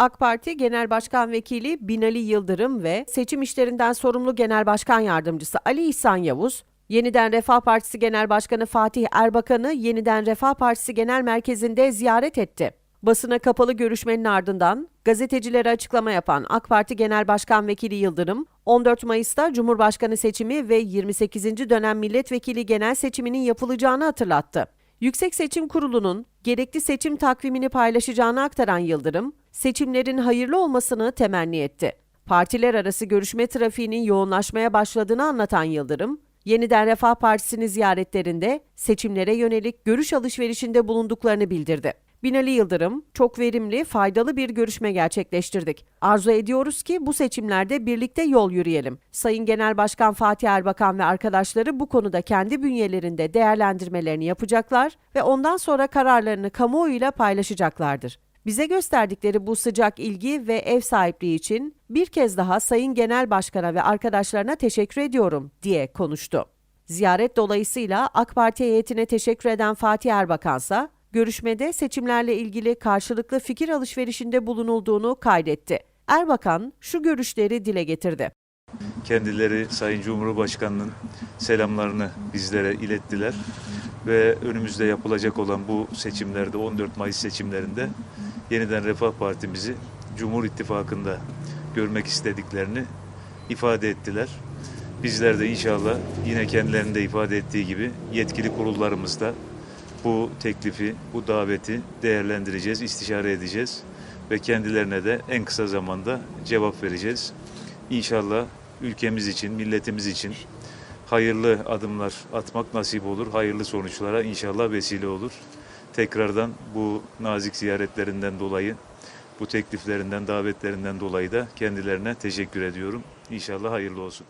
AK Parti Genel Başkan Vekili Binali Yıldırım ve seçim işlerinden sorumlu Genel Başkan Yardımcısı Ali İhsan Yavuz, Yeniden Refah Partisi Genel Başkanı Fatih Erbakan'ı Yeniden Refah Partisi Genel Merkezi'nde ziyaret etti. Basına kapalı görüşmenin ardından gazetecilere açıklama yapan AK Parti Genel Başkan Vekili Yıldırım, 14 Mayıs'ta Cumhurbaşkanı seçimi ve 28. dönem milletvekili genel seçiminin yapılacağını hatırlattı. Yüksek Seçim Kurulu'nun gerekli seçim takvimini paylaşacağını aktaran Yıldırım, seçimlerin hayırlı olmasını temenni etti. Partiler arası görüşme trafiğinin yoğunlaşmaya başladığını anlatan Yıldırım, Yeniden Refah Partisi'ni ziyaretlerinde seçimlere yönelik görüş alışverişinde bulunduklarını bildirdi. Binali Yıldırım, çok verimli, faydalı bir görüşme gerçekleştirdik. Arzu ediyoruz ki bu seçimlerde birlikte yol yürüyelim. Sayın Genel Başkan Fatih Erbakan ve arkadaşları bu konuda kendi bünyelerinde değerlendirmelerini yapacaklar ve ondan sonra kararlarını kamuoyuyla paylaşacaklardır. Bize gösterdikleri bu sıcak ilgi ve ev sahipliği için bir kez daha Sayın Genel Başkan'a ve arkadaşlarına teşekkür ediyorum diye konuştu. Ziyaret dolayısıyla AK Parti heyetine teşekkür eden Fatih Erbakansa görüşmede seçimlerle ilgili karşılıklı fikir alışverişinde bulunulduğunu kaydetti. Erbakan şu görüşleri dile getirdi. Kendileri Sayın Cumhurbaşkanı'nın selamlarını bizlere ilettiler ve önümüzde yapılacak olan bu seçimlerde 14 Mayıs seçimlerinde yeniden Refah Partimizi Cumhur İttifakı'nda görmek istediklerini ifade ettiler. Bizler de inşallah yine kendilerinin de ifade ettiği gibi yetkili kurullarımızda bu teklifi, bu daveti değerlendireceğiz, istişare edeceğiz ve kendilerine de en kısa zamanda cevap vereceğiz. İnşallah ülkemiz için, milletimiz için hayırlı adımlar atmak nasip olur. Hayırlı sonuçlara inşallah vesile olur. Tekrardan bu nazik ziyaretlerinden dolayı, bu tekliflerinden, davetlerinden dolayı da kendilerine teşekkür ediyorum. İnşallah hayırlı olsun.